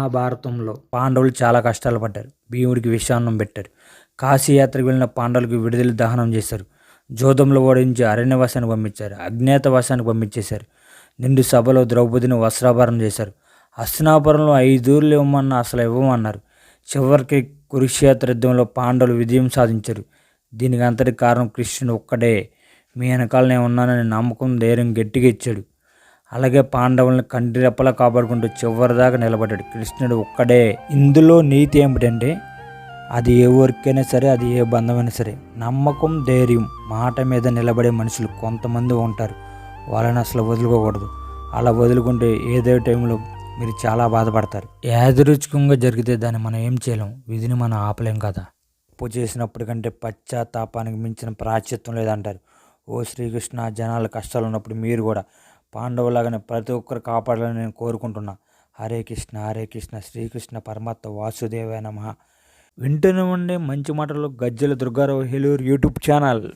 మహాభారతంలో పాండవులు చాలా కష్టాలు పడ్డారు. భీముడికి విషాన్నం పెట్టారు. కాశీయాత్రకు వెళ్ళిన పాండవులకు విడుదల దహనం చేశారు. జోదంలో ఓడించి అరణ్యవాసానికి పంపించారు. అజ్ఞాతవాసానికి పంపించేశారు. నిండు సభలో ద్రౌపదిని వస్త్రాభరణం చేశారు. హస్తినాపురంలో ఐదూర్లు ఇవ్వమన్నా అసలు ఇవ్వమన్నారు. చివరికి కురుక్షేత్ర యుద్ధంలో పాండవులు విజయం సాధించారు. దీనికి అంతటి కారణం కృష్ణుడు ఒక్కడే. మీ వెనకాలనే ఉన్నానని నమ్మకం ధైర్యం గట్టిగా ఇచ్చాడు. అలాగే పాండవుల్ని కండిరెప్పలా కాపాడుకుంటూ చివరిదాకా నిలబడ్డాడు. కృష్ణుడు ఒక్కడే. ఇందులో నీతి ఏమిటంటే అది ఏ ఊరికైనా సరే అది ఏ బంధమైనా సరే నమ్మకం ధైర్యం మాట మీద నిలబడే మనుషులు కొంతమంది ఉంటారు. వాళ్ళని అసలు వదులుకోకూడదు. అలా వదులుకుంటే ఏదో టైంలో మీరు చాలా బాధపడతారు. యాదృచ్ఛికంగా జరిగితే దాన్ని మనం ఏం చేయలేం. విధిని మనం ఆపలేం కదా. తప్పు చేసినప్పటికంటే పశ్చాత్తాపానికి మించిన ప్రాచ్యత్వం లేదంటారు. ఓ శ్రీకృష్ణ జనాల కష్టాలు ఉన్నప్పుడు మీరు కూడా పాండవులాగానే ప్రతి ఒక్కరు కాపాడాలని నేను కోరుకుంటున్నా. హరే కృష్ణ హరే కృష్ణ శ్రీకృష్ణ పరమాత్మ వాసుదేవ నమ. వింటూనే ఉండే మంచి మాటలు గజ్జల దుర్గారావు హెలూరు యూట్యూబ్ ఛానల్.